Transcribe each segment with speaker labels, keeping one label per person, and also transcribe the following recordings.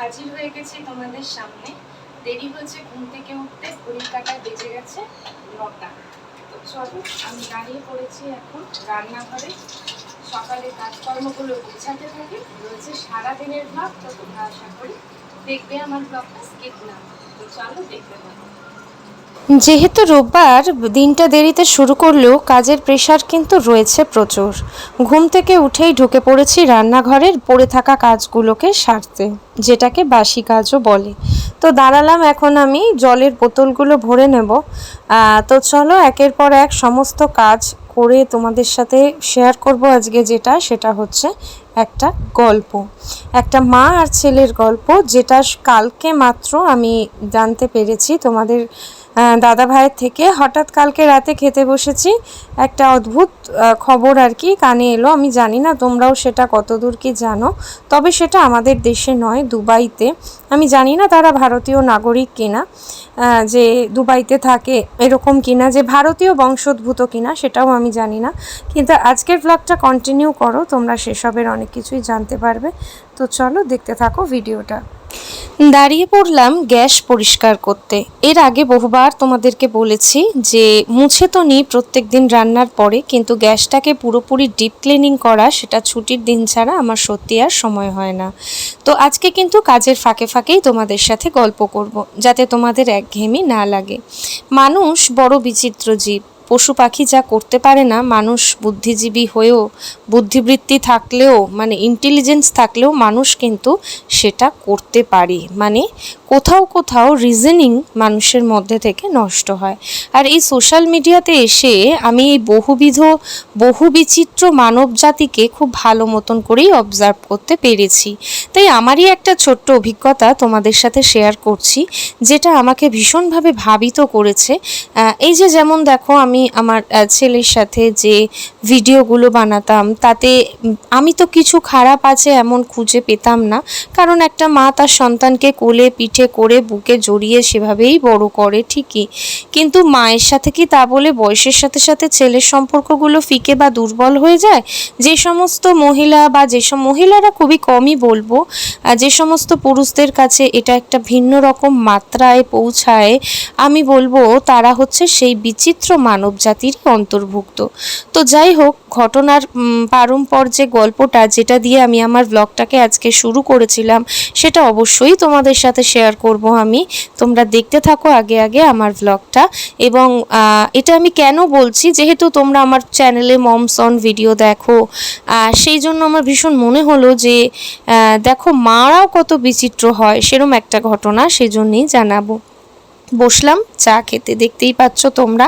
Speaker 1: হাজির হয়ে গেছি তোমাদের সামনে। দেরি হচ্ছে ঘুম থেকে উঠতে, ঘড়ির কাটায় বেজে গেছে নটা। তো চলো, আমি দাঁড়িয়ে পড়েছি এখন রান্নাঘরে। সকালে কাজকর্মগুলো গোছাতে থাকি। রয়েছে সারাদিনের ভাব তো তোমরা আশা করি দেখবে আমার ব্লগটা স্কিপ না তো চলো দেখতে থাকো।
Speaker 2: যেহেতু রোববার দিনটা দেরিতে শুরু করলেও কাজের প্রেশার কিন্তু রয়েছে প্রচুর। ঘুম থেকে উঠেই ঢুকে পড়েছি রান্নাঘরের পড়ে থাকা কাজগুলোকে সারতে, যেটাকে বাসি কাজও বলে। তো দাঁড়ালাম এখন আমি, জলের বোতলগুলো ভরে নেব। তো চলো একের পর এক সমস্ত কাজ করে তোমাদের সাথে শেয়ার করব আজকে যেটা, সেটা হচ্ছে একটা গল্প। একটা মা আর ছেলের গল্প, যেটা কালকে মাত্র আমি জানতে পেরেছি তোমাদের দাদা ভাইয়ের থেকে। হঠাৎ কালকে রাতে খেতে বসেছি। একটা অদ্ভুত খবর আর কি কানে এলো। আমি জানি না তোমরাও সেটা কতদূর কি জানো। তবে সেটা আমাদের দেশে নয়, দুবাইতে। আমি জানি না তারা ভারতীয় নাগরিক কিনা যে দুবাইতে থাকে এরকম কিনা, যে ভারতীয় বংশোদ্ভূত কিনা, সেটাও আমি জানি না। কিন্তু আজকের ব্লগটা কন্টিনিউ করো, তোমরা সেসবের অনেক কিছুই জানতে পারবে। তো চলো দেখতে থাকো ভিডিওটা। দাঁড়িয়ে পড়লাম গ্যাস পরিষ্কার করতে। এর আগে বহুবার তোমাদেরকে বলেছি যে, মুছে তো নিই প্রত্যেক দিন রান্নার পরে, কিন্তু গ্যাসটাকে পুরোপুরি ডিপ ক্লিনিং করা, সেটা ছুটির দিন ছাড়া আমার সত্যি আর সময় হয় না। তো আজকে কিন্তু কাজের ফাঁকে ফাঁকেই তোমাদের সাথে গল্প করব, যাতে তোমাদের একঘেয়েমি না লাগে। মানুষ বড় বিচিত্র জীব। পশু পাখি যা করতে পারে না, মানুষ বুদ্ধিজীবী হয়েও, বুদ্ধিবৃত্তি থাকলেও মানে ইন্টেলিজেন্স থাকলেও মানুষ কিন্তু সেটা করতে পারে। মানে কোথাও কোথাও রিজনিং মানুষের মধ্যে থেকে নষ্ট হয়। আর এই সোশ্যাল মিডিয়াতে এসে আমি এই বহুবিধ বহু বিচিত্র মানব জাতিকে খুব ভালো মতন করেই অবজার্ভ করতে পেরেছি। তাই আমারই একটা ছোট্ট অভিজ্ঞতা তোমাদের সাথে শেয়ার করছি, যেটা আমাকে ভীষণভাবে ভাবিত করেছে। এই যে যেমন দেখো আমি আমার ছেলের সাথে যে ভিডিওগুলো বানাতাম, তাতে আমি তো কিছু খারাপ আছে এমন খুঁজে পেতাম না। কারণ একটা মা তার সন্তানকে কোলে পিঠে করে বুকে জড়িয়ে সেভাবেই বড় করে, ঠিকই। কিন্তু মায়ের সাথে কি তা বলে বয়সের সাথে সাথে ছেলের সম্পর্কগুলো ফিকে বা দুর্বল হয়ে যায়? যে সমস্ত মহিলা বা যেসব মহিলারা খুবই কমই বলব যে সমস্ত পুরুষদের কাছে এটা একটা ভিন্ন রকম মাত্রায় পৌঁছায়, আমি বলব তারা হচ্ছে সেই বিচিত্র মানব জাতির অন্তর্ভুক্ত। তো যাই হোক ঘটনার উম, পারম্পর যে গল্পটা যেটা দিয়ে আমি আমার ব্লগটাকে আজকে শুরু করেছিলাম সেটা অবশ্যই তোমাদের সাথে শেয়ার করব আমি। তোমরা দেখতে থাকো আগে আগে আমার ব্লগটা এবং এটা আমি কেন বলছি যেহেতু তোমরা আমার চ্যানেলে মমস অন ভিডিও দেখো সেই জন্য আমার ভীষণ মনে হলো যে দেখো মারাও কত বিচিত্র হয় সেরম একটা ঘটনা সেজন্যই জানাব। বসলাম, চা খেতে। দেখতেই পাচ্ছ তোমরা,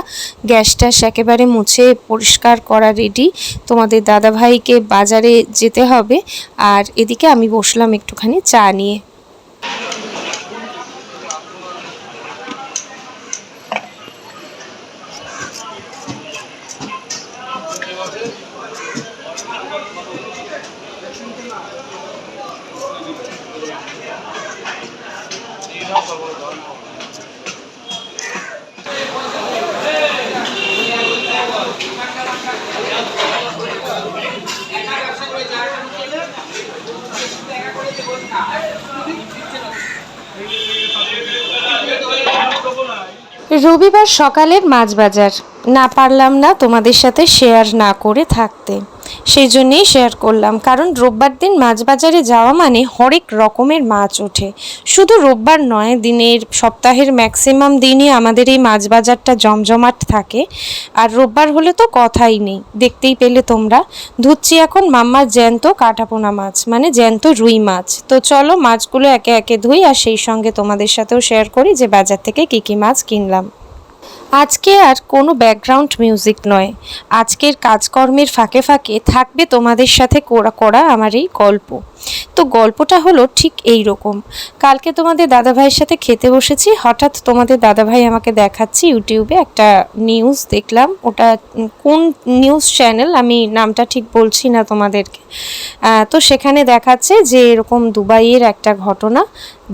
Speaker 2: গ্যাস ট্যাস একেবারে মুছে পরিষ্কার করা রেডি তোমাদের দাদাভাইকে বাজারে যেতে হবে, আর এদিকে আমি বসলাম একটুখানি চা নিয়ে। রবিবার সকালের মাছ বাজার। না পারলাম না তোমাদের সাথে শেয়ার না করে থাকতে। সেই জন্যেই শেয়ার করলাম, কারণ রোববার দিন মাছ বাজারে যাওয়া মানে হরেক রকমের মাছ ওঠে। শুধু রোববার নয়, দিনের সপ্তাহের ম্যাক্সিমাম দিনই আমাদের এই মাছ বাজারটা জমজমাট থাকে। আর রোববার হলে তো কথাই নেই, দেখতেই পেলে তোমরা। ধুচ্ছি এখন মাম্মার জ্যান্ত কাটাপোনা মাছ মানে জ্যান্ত রুই মাছ। তো চলো মাছগুলো একে একে ধুই, আর সেই সঙ্গে তোমাদের সাথেও শেয়ার করি যে বাজার থেকে কী কী মাছ কিনলাম। আজকে আর কোনো ব্যাকগ্রাউন্ড মিউজিক নয়। আজকের কাজকর্মের ফাঁকে ফাঁকে থাকবে তোমাদের সাথে করা করা আমার এই গল্প। তো গল্পটা হলো ঠিক এই রকম। কালকে তোমাদের দাদাভাইয়ের সাথে খেতে বসেছি, হঠাৎ তোমাদের দাদাভাই আমাকে দেখাচ্ছি ইউটিউবে একটা নিউজ দেখলাম। ওটা কোন নিউজ চ্যানেল আমি নামটা ঠিক বলছি না তোমাদেরকে। তো সেখানে দেখাচ্ছে যে এরকম দুবাইয়ের একটা ঘটনা,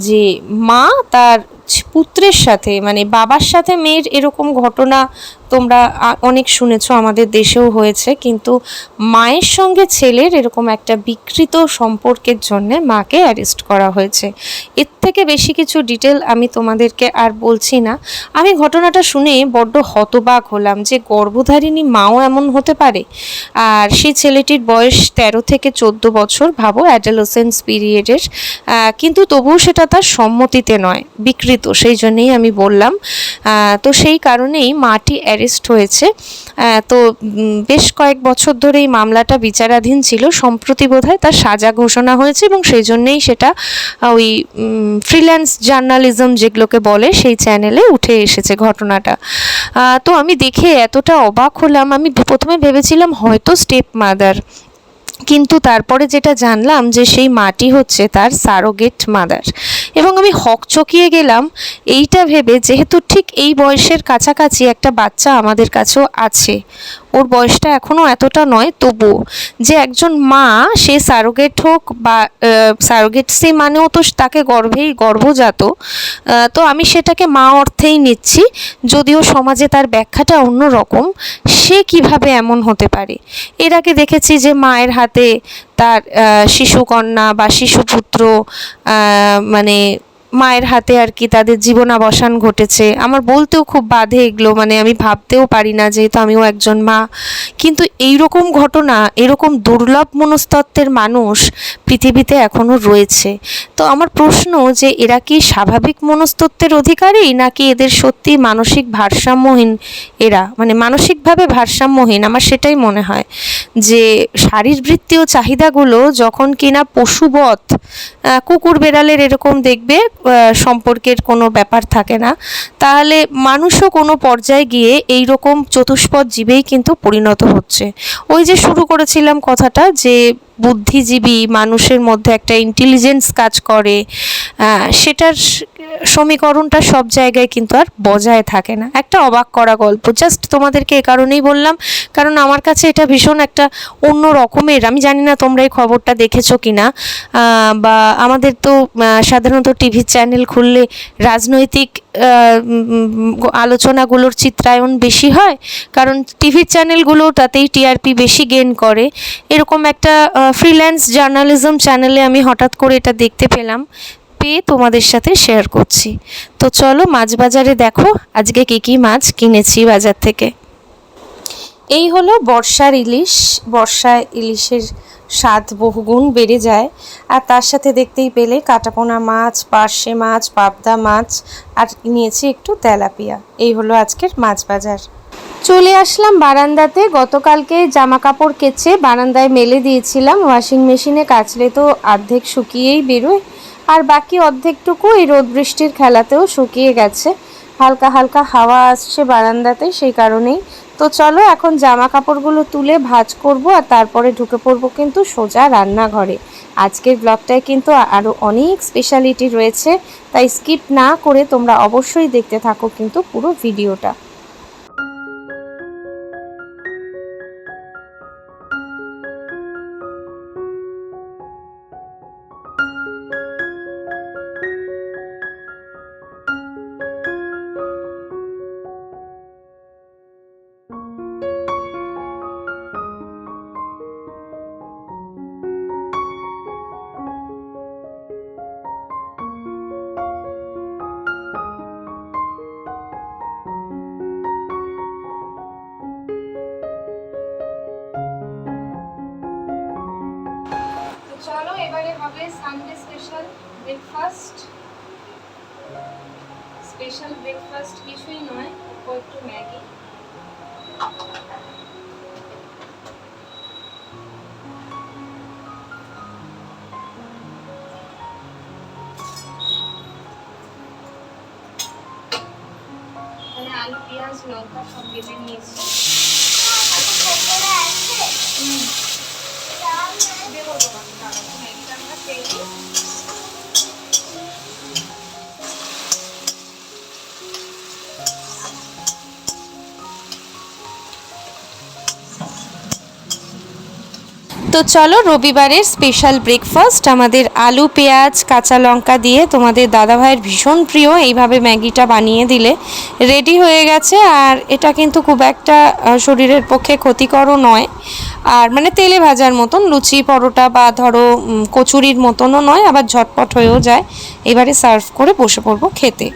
Speaker 2: যে মা তার পুত্রের সাথে মানে বাবার সাথে মেয়ের এরকম ঘটনা তোমরা অনেক শুনেছো, আমাদের দেশেও হয়েছে, কিন্তু মায়ের সঙ্গে ছেলের এরকম একটা বিকৃত সম্পর্কের জন্য মাকে অ্যারেস্ট করা হয়েছে। এর থেকে বেশি কিছু ডিটেল আমি তোমাদেরকে আর বলছি না। আমি ঘটনাটা শুনে বড্ড হতবাক হলাম যে গর্ভধারিণী মাও এমন হতে পারে। আর সেই ছেলেটির বয়স তেরো থেকে চোদ্দ বছর, ভাবো অ্যাডালোসেন্স পিরিয়ডের কিন্তু তবুও সেটা তার সম্মতিতে নয়, বিকৃত, সেই জন্যেই আমি বললাম। তো সেই কারণেই মাটি অ্যারেস্ট হয়েছে। তো বেশ কয়েক বছর ধরে এই মামলাটা বিচারাধীন ছিল। সম্প্রতি বোধহয় তার সাজা ঘোষণা হয়েছে এবং সেই জন্যেই সেটা ওই ফ্রিল্যান্স জার্নালিজম যেগুলোকে বলে, সেই চ্যানেলে উঠে এসেছে ঘটনাটা। তো আমি দেখে এতটা অবাক হলাম। আমি প্রথমে ভেবেছিলাম হয়তো স্টেপ মাদার কিন্তু তারপরে যেটা জানলাম যে সেই মাটি হচ্ছে তার সারোগেট মাদার এবং আমি হকচকিয়ে গেলাম। এইটা ভেবে যেহেতু ঠিক এই বয়সের কাছাকাছি একটা বাচ্চা আমাদের কাছেও আছে। ওর বয়সটা এখনও এতটা নয়, তবুও যে একজন মা, সে সারোগেট হোক বা সারোগেট সে মানেও তো তাকে গর্ভেই গর্ভজাত। তো আমি সেটাকে মা অর্থেই নিচ্ছি। যদিও সমাজে তার ব্যাখ্যাটা অন্য রকম সে কীভাবে এমন হতে পারে? এর আগে দেখেছি যে মায়ের হাতে তার শিশুকন্যা বা শিশুপুত্র মানে মায়ের হাতে আর কি তাদের জীবনাবসান ঘটেছে। আমার বলতেও খুব বাধে এগুলো মানে আমি ভাবতেও পারি না যেহেতু আমিও একজন মা। কিন্তু এই রকম ঘটনা, এরকম দুর্লভ মনস্তত্ত্বের মানুষ পৃথিবীতে এখনও রয়েছে। তো আমার প্রশ্ন যে এরা কি স্বাভাবিক মনস্তত্ত্বের অধিকারী, নাকি এদের সত্যি মানসিক ভারসাম্যহীন এরা? মানে মানসিকভাবে ভারসাম্যহীন, আমার সেটাই মনে হয়। যে শারীরবৃত্তীয় চাহিদাগুলো যখন কিনা পশুবধ কুকুর বেড়ালের এরকম দেখবে সম্পর্কের কোনো ব্যাপার থাকে না। তাহলে মানুষও কোনো পর্যায়ে গিয়ে এই রকম চতুষ্পদ জীবেই কিন্তু পরিণত হচ্ছে। ওই যে শুরু করেছিলাম কথাটা যে বুদ্ধিজীবী মানুষের মধ্যে একটা ইন্টেলিজেন্স কাজ করে সেটার সমীকরণটা সব জায়গায় কিন্তু আর বজায় থাকে না। একটা অবাক করা গল্প। জাস্ট তোমাদেরকে এ কারণেই বললাম, কারণ আমার কাছে এটা ভীষণ একটা অন্য রকমের, আমি জানি না তোমরা এই খবরটা দেখেছ কি না বা আমাদের তো সাধারণত টিভি চ্যানেল খুললে রাজনৈতিক আলোচনাগুলোর চিত্রায়ন বেশি হয়, কারণ টিভি চ্যানেলগুলো তাতেই টিআরপি বেশি গেন করে। এরকম একটা ফ্রিল্যান্স জার্নালিজম চ্যানেলে আমি হঠাৎ করে এটা দেখতে পেলাম, পেয়ে তোমাদের সাথে শেয়ার করছি। তো চলো মাছ বাজারে দেখো, আজকে কী কী মাছ কিনেছি বাজার থেকে। এই হলো বর্ষার ইলিশ। বর্ষায় ইলিশের স্বাদ বহুগুণ বেড়ে যায়। আর তার সাথে দেখতেই পেলে কাটাপোনা মাছ, পার্শে মাছ, পাবদা মাছ, আর নিয়েছি একটু তেলাপিয়া। এই হলো আজকের মাছ বাজার। চলে আসলাম বারান্দাতে। গতকালকে জামা কাপড় কেচে বারান্দায় মেলে দিয়েছিলাম। ওয়াশিং মেশিনে কাচলে তো অর্ধেক শুকিয়েই বেরোয়। আর বাকি অর্ধেকটুকু এই রোদ বৃষ্টির খেলাতেও শুকিয়ে গেছে। হালকা হালকা হাওয়া আসছে বারান্দাতে, সেই কারণেই তো চলো এখন জামা কাপড়গুলো তুলে ভাজ করব আর তারপরে ঢুকে পড়ব কিন্তু সোজা রান্নাঘরে। আজকের ব্লগটায় কিন্তু আরও অনেক স্পেশালিটি রয়েছে, তাই স্কিপ না করে তোমরা অবশ্যই দেখতে থাকো কিন্তু পুরো ভিডিওটা
Speaker 1: Sunday special breakfast special breakfast কিছুই নয় একটু ম্যাগি। এখানে আলু, পেঁয়াজ, লঙ্কা সব কেটে নিয়েছি।
Speaker 2: তো চলো, রবিবারের স্পেশাল ব্রেকফাস্ট আমাদের আলু, পেঁয়াজ, কাঁচা লঙ্কা দিয়ে তোমাদের দাদাভাইয়ের ভীষণ প্রিয়, এইভাবে ম্যাগিটা বানিয়ে দিলে রেডি হয়ে গেছে। আর এটা কিন্তু খুব একটা শরীরের পক্ষে ক্ষতিকরও নয়। আর মানে তেলে ভাজার মতন, লুচি, পরোটা বা ধরো কচুরির মতনও নয়, আবার ঝটপট হয়েও যায়। এবারে সার্ভ করে বসে পড়ব খেতে।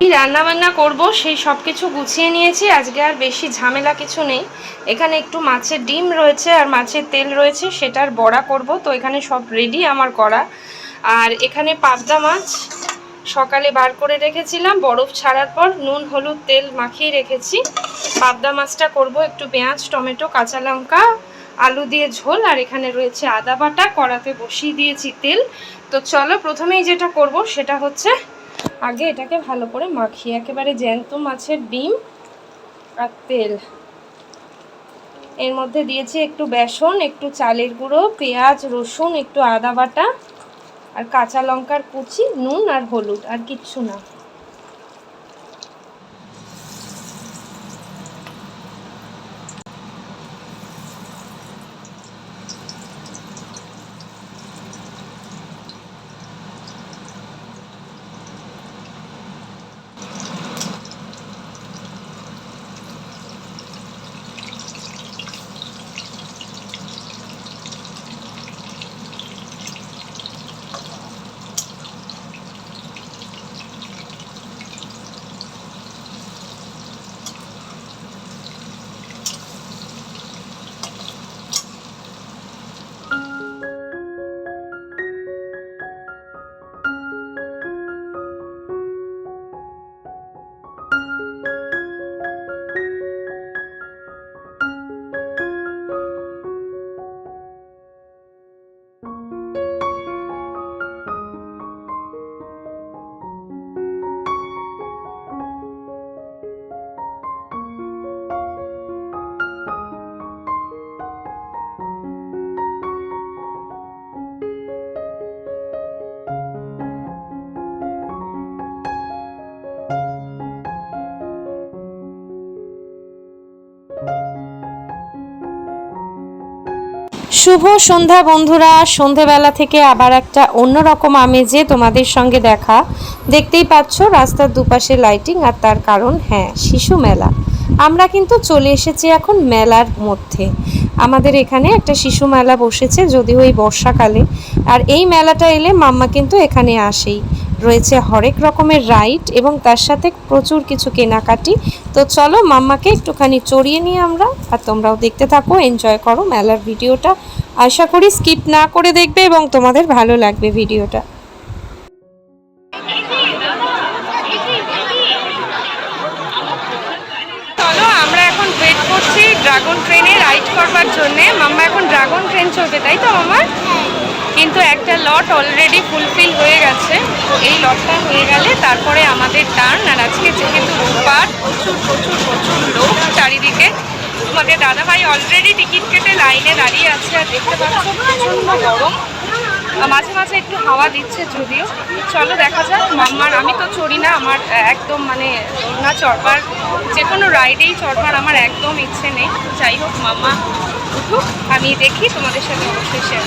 Speaker 1: এ রান্না বান্না করব সেই সব কিছু গুছিয়ে নিয়েছি, আজকে আর বেশি ঝামেলা কিছু নেই। এখানে একটু মাছের ডিম রয়েছে আর মাছের তেল রয়েছে, সেটার বড়া করব। তো এখানে সব রেডি আমার করা। আর এখানে পাবদা মাছ সকালে বার করে রেখেছিলাম, বরফ ছাড়ার পর নুন, হলুদ, তেল মাখিয়ে রেখেছি। পাবদা মাছটা করব, একটু পেঁয়াজ, টমেটো, কাঁচা লঙ্কা আলু দিয়ে ঝোল, আর এখানে রয়েছে আদা বাটা, কড়াতে বসিয়ে দিয়েছি তেল। তো চলো প্রথমেই যেটা করব সেটা হচ্ছে, আগে এটাকে ভালো করে মাখিয়ে, একেবারে জ্যান্ত মাছের ডিম আর তেল। এর মধ্যে দিয়েছি একটু বেসন, একটু চালের গুঁড়ো, পেঁয়াজ, রসুন, একটু আদা বাটা, আর কাঁচা লঙ্কার কুচি, নুন আর হলুদ, আর কিচ্ছু না।
Speaker 2: শুভ সন্ধ্যা বন্ধুরা। সন্ধেবেলা থেকে আবার একটা অন্যরকম আমেজে তোমাদের সঙ্গে দেখা। দেখতেই পাচ্ছ রাস্তার দুপাশে লাইটিং আর তার কারণ হ্যাঁ শিশু মেলা। আমরা কিন্তু চলে এসেছি এখন মেলার মধ্যে। আমাদের এখানে একটা শিশু মেলা বসেছে যদিও এই বর্ষাকালে। আর এই মেলাটা এলে মাম্মা কিন্তু এখানে আসেই। রয়েছে হরেক রকমের রাইড এবং তার সাথে প্রচুর কিছু কেনাকাটি। তো চলো মাম্মাকে একটুখানি চড়িয়ে নিই আমরা আর তোমরাও দেখতে থাকো এনজয় করো মেলার ভিডিওটা। আশা করি স্কিপ না করে দেখবে এবং তোমাদের ভালো লাগবে ভিডিওটা।
Speaker 1: ড্রাগন ট্রেনে রাইড করবার জন্যে। মাম্মা এখন ড্রাগন ট্রেন চলবে তাই তো আমার কিন্তু একটা লট অলরেডি ফুলফিল হয়ে গেছে। এই লটটা হয়ে গেলে তারপরে আমাদের টার্ন আর আজকে যেহেতু রোববার, প্রচুর প্রচুর প্রচুর লোক চারিদিকে। তোমাদের দাদাভাই অলরেডি টিকিট কেটে লাইনে দাঁড়িয়ে আছে, আর দেখতে পাচ্ছ প্রচণ্ড গরম। মাঝে মাঝে একটু হাওয়া দিচ্ছে যদিও। চলো দেখা যাক, মাম্মার, আমি তো চড়ি না, আমার একদম মানে না চড়বার যে কোনো রাইডেই চড়বার আমার একদম ইচ্ছে নেই। যাই হোক, মাম্মা উঠুক, আমি দেখি তোমাদের সাথে অবশ্যই শেয়ার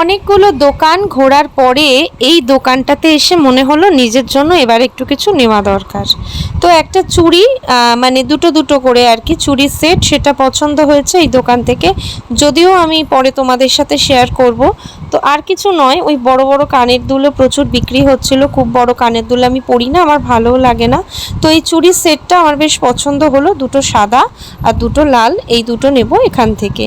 Speaker 2: অনেকগুলো দোকান ঘোরার পরে এই দোকানটাতে এসে মনে হলো নিজের জন্য এবার একটু কিছু নেওয়া দরকার। তো একটা চুড়ি মানে দুটো দুটো করে আর কি চুড়ির সেট, সেটা পছন্দ হয়েছে এই দোকান থেকে। যদিও আমি পরে তোমাদের সাথে শেয়ার করব। তো আর কিছু নয়, ওই বড় বড় কানের দুলো প্রচুর বিক্রি হচ্ছিল, খুব বড় কানের দুলো আমি পরি না, আমার ভালোও লাগে না। তো এই চুড়ির সেটটা আমার বেশ পছন্দ হলো, দুটো সাদা আর দুটো লাল, এই দুটো নেব এখান থেকে।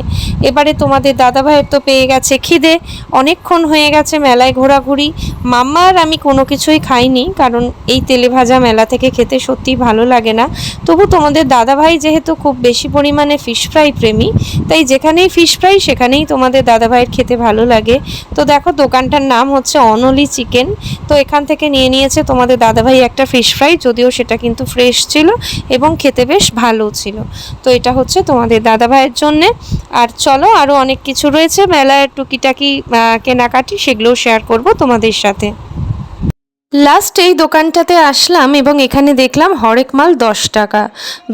Speaker 2: এবারে তোমাদের দাদা ভাইয়ের তো পেয়ে গেছে খিদে, অনেকক্ষণ হয়ে গেছে মেলায় ঘোরাঘুরি। মাম্মার আমি কোনো কিছুই খাইনি, কারণ এই তেলে ভাজা মেলা থেকে খেতে সত্যিই ভালো লাগে না। তবু তোমাদের দাদা ভাই যেহেতু খুব বেশি পরিমাণে ফিশ ফ্রাই প্রেমী, তাই যেখানেই ফিশ ফ্রাই সেখানেই তোমাদের দাদা ভাইয়ের খেতে ভালো লাগে। তো দেখো, দোকানটার নাম হচ্ছে অনলি চিকেন। তো এখান থেকে নিয়ে নিয়েছে তোমাদের দাদাভাই একটা ফিশ ফ্রাই যদিও সেটা কিন্তু ফ্রেশ ছিল এবং খেতে বেশ ভালো ছিল। তো এটা হচ্ছে তোমাদের দাদাভাইয়ের জন্যে। আর চলো আরও অনেক কিছু রয়েছে। মেলায় টুকিটাকি কেনাকাটি, সেগুলোও শেয়ার করব তোমাদের সাথে। লাস্ট এই দোকানটাতে আসলাম এবং এখানে দেখলাম হরেক মাল দশ টাকা।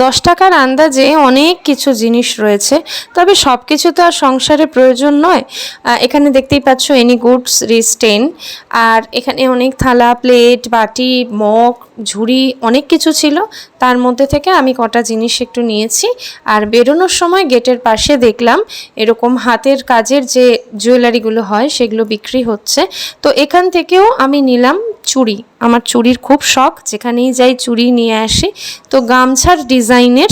Speaker 2: দশ টাকার আন্দাজে অনেক কিছু জিনিস রয়েছে, তবে সব কিছু তো আর সংসারে প্রয়োজন নয়। এখানে দেখতেই পাচ্ছ এনি গুডস রিস্টেন আর এখানে অনেক থালা প্লেট বাটি, মগ, ঝুড়ি অনেক কিছু ছিল। তার মধ্যে থেকে আমি কটা জিনিস একটু নিয়েছি। আর বেরোনোর সময় গেটের পাশে দেখলাম এরকম হাতের কাজের যে জুয়েলারিগুলো হয় সেগুলো বিক্রি হচ্ছে। তো এখান থেকেও আমি নিলাম চুড়ি। আমার চুড়ির খুব শখ, যেখানেই যাই চুড়ি নিয়ে আসি। তো গামছার ডিজাইনের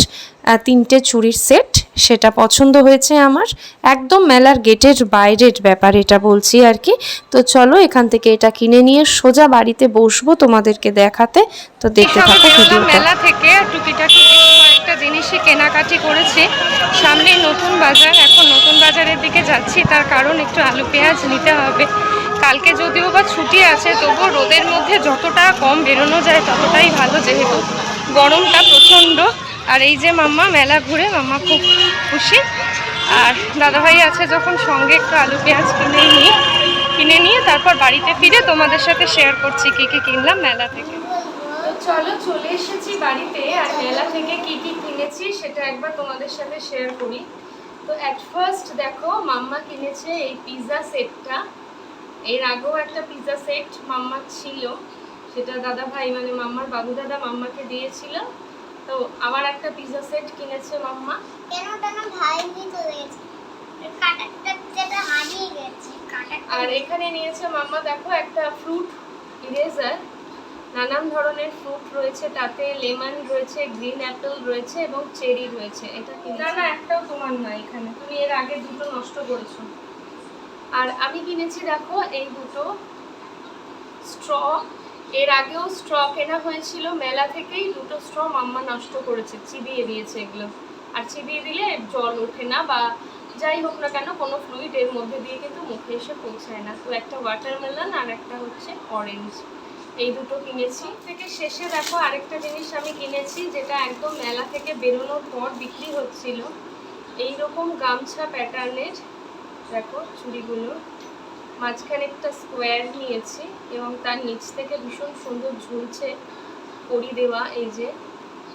Speaker 2: তিনটে চুড়ির সেট। সেটা পছন্দ হয়েছে আমার। একদম মেলার গেটের বাইরের ব্যাপার এটা বলছি আর কি। তো চলো এখান থেকে এটা কিনে নিয়ে সোজা বাড়িতে বসবো তোমাদেরকে দেখাতে। তো দেখতে থাকো ভিডিওটা।
Speaker 1: মেলা থেকে টুকিটাকি কয়েকটা জিনিসই কেনাকাটি করেছি। সামনেই নতুন বাজার এখন নতুন বাজারের দিকে যাচ্ছি তার কারণ একটু আলু পেঁয়াজ নিতে হবে। কালকে যদিও বা ছুটি আছে তবুও রোদের মধ্যে যতটা কম বেরোনো যায় ততটাই ভালো যেহেতু গরমটা প্রচণ্ড। আর এই যে মাম্মা মেলা ঘুরে মাম্মা খুব খুশি। আর দাদাভাই আছে যখন সঙ্গে একটু আলু পেঁয়াজ কিনে নিই, কিনে নিয়ে তারপর বাড়িতে ফিরে তোমাদের সাথে শেয়ার করছি কী কী কিনলাম মেলা থেকে। চলো চলে এসেছি বাড়িতে, আর মেলা থেকে কি কি কিনেছি সেটা একবার তোমাদের সাথে শেয়ার করি। তো অ্যাট ফার্স্ট দেখো, মাম্মা কিনেছে এই পিৎজা সেটটা এর আগেও একটা পিৎজা সেট মাম্মার ছিল। সেটা দাদা ভাই মানে মাম্মার বাবু দাদা মাম্মাকে দিয়েছিল। তো আবার একটা পিৎজা সেট কিনেছে মাম্মা।
Speaker 3: কেন ওটা না ভাই নিয়ে চলে গেছে? কাটারটা যেটা হারিয়ে গেছে
Speaker 1: আর এখানে নিয়েছে মাম্মা দেখো একটা ফ্রুট ইরেজার নানান ধরনের ফ্রুট রয়েছে তাতে লেমন রয়েছে গ্রিন অ্যাপেল রয়েছে এবং চেরি রয়েছে। এটা কি না না একটাও তোমার না এখানে। তুমি এর আগে দুটো নষ্ট করেছ। আর আমি কিনেছি দেখো এই দুটো। স্ট্র এর আগেও স্ট্র কেনা হয়েছিল মেলা থেকেই, দুটো স্ট্র মাম্মা নষ্ট করেছে, চিবিয়ে দিয়েছে এগুলো। আর চিবিয়ে দিলে জল ওঠে না বা যাই হোক না কেন, কোনো ফ্লুইড এর মধ্যে দিয়ে কিন্তু মুখে এসে পৌঁছায় না। তো একটা ওয়াটারমেলন আর একটা হচ্ছে অরেঞ্জ এই দুটো কিনেছি। থেকে শেষে দেখো আরেকটা জিনিস আমি কিনেছি, যেটা একদম মেলা থেকে বেরোনোর পর বিক্রি হচ্ছিল। এই রকম গামছা প্যাটার্নের দেখো চুড়িগুলো। মাঝখানে একটা স্কোয়ার নিয়েছি এবং তার নিচ থেকে ভীষণ সুন্দর ঝুলছে কড়ি দেওয়া, এই যে।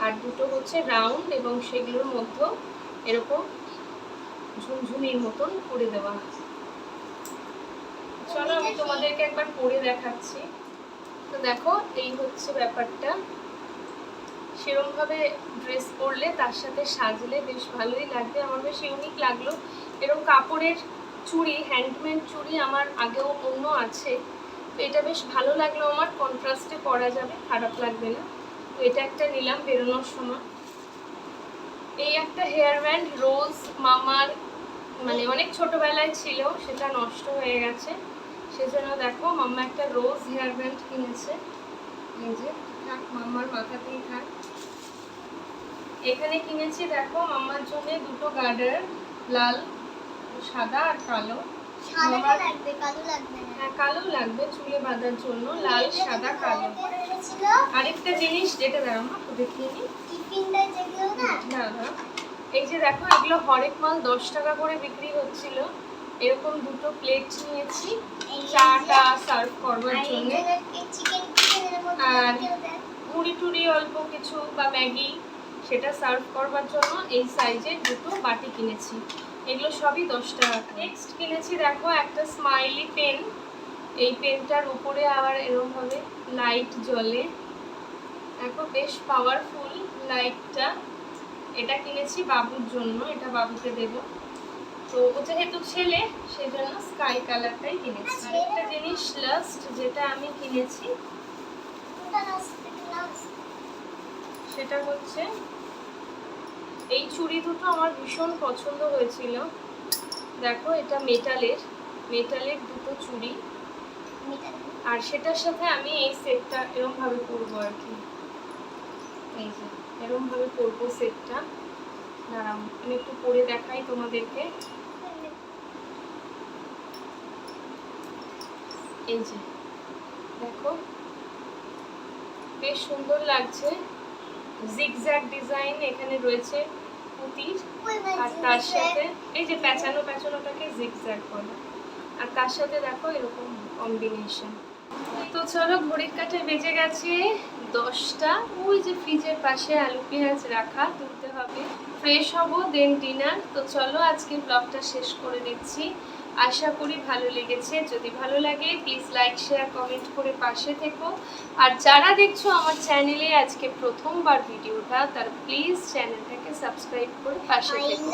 Speaker 1: আর দুটো হচ্ছে রাউন্ড এবং সেগুলোর মধ্যেও এরকম ঝুমঝুমির মতন করে দেওয়া চলো আমি তোমাদেরকে একবার পরে দেখাচ্ছি। তো দেখো, এই হচ্ছে ব্যাপারটা। সেরমভাবে ড্রেস পরলে তার সাথে সাজলে বেশ ভালোই লাগবে। আমার বেশ ইউনিক লাগল। এরকম কাপড়ের চুড়ি হ্যান্ডমেড চুড়ি আমার আগেও অন্য আছে। তো এটা বেশ ভালো লাগল আমার কন্ট্রাস্টে পরা যাবে, খারাপ লাগবে না। তো এটা একটা নিলাম বেরোনোর সময়। এই একটা হেয়ার ব্যান্ড রোজ মামার মানে অনেক ছোটোবেলায় ছিল, সেটা নষ্ট হয়ে গেছে। সেজন্য দেখো, মাম্মা একটা রোজ হেয়ার ব্যান্ড কিনেছে। এই যে, থাক, মাম্মার মাথাতেই থাক। এখানে কিনেছি, দেখো, মাম্মার জন্য দুটো গার্ডার, লাল। সাদা আর কালো।
Speaker 3: সাদাটা লাগবে কালো লাগবে না।
Speaker 1: হ্যাঁ কালো লাগবে চুলে বাঁধার জন্য লাল সাদা কালো। আরেকটা জিনিস যেটা দাঁড়া মা দেখিয়ে নিই
Speaker 3: টিফিনটা যেগুলো না।
Speaker 1: না না এই যে দেখো এগুলো হরেক মাল দশ টাকা করে বিক্রি হচ্ছিল। এরকম দুটো প্লেট নিয়েছি চাটা সার্ভ করবার জন্য। আর- মুড়ি টুড়ি অল্প কিছু বা ম্যাগি সেটা সার্ভ করবার জন্য এই সাইজের দুটো বাটি কিনেছি। এগুলো সবই দশ টাকা নেক্সট কিনেছি, দেখো, একটা স্মাইলি পেন এই পেনটার উপরে আবার এরকমভাবে লাইট জ্বলে। দেখো, বেশ পাওয়ারফুল লাইটটা এটা কিনেছি বাবুর জন্য, এটা বাবুকে দেব। তো ও যেহেতু ছেলে, সেজন্য স্কাই কালারটাই কিনেছি। একটা জিনিস লাস্ট যেটা আমি কিনেছি, সেটা হচ্ছে এই চুড়ি দুটো আমার ভীষণ পছন্দ হয়েছিল। দেখো, এটা মেটালের মেটালের দুটো চুড়ি। আর সেটার সাথে আমি এই সেটটা এরকম ভাবে পরবো আর কি। এই যে এরকম ভাবে পরবো সেটটা। দাঁড়াও, আমি একটু পরে দেখাই তোমাদেরকে। এই যে, দেখো, বেশ সুন্দর লাগছে। জিগজ্যাগ ডিজাইন এখানে রয়েছে পুঁতির আর তার সাথে এই যে প্যাঁচানো প্যাঁচানোটাকে জিগজ্যাগ বলে। আর তার সাথে দেখো এরকম কম্বিনেশন তো চলো ঘড়ির কাঠে বেজে গেছে দশটা। ওই যে ফ্রিজের পাশে আলু পেঁয়াজ রাখা, তুলতে হবে। ফ্রেশ হব দেন ডিনার তো চলো আজকে ব্লগটা শেষ করে দিচ্ছি আশা করি ভালো লেগেছে। যদি ভালো লাগে প্লিজ লাইক শেয়ার কমেন্ট করে পাশে থেকো। আর যারা দেখছ আমার চ্যানেলে আজকে প্রথমবার ভিডিওটা তার প্লিজ চ্যানেলটাকে সাবস্ক্রাইব করে পাশে থেকো।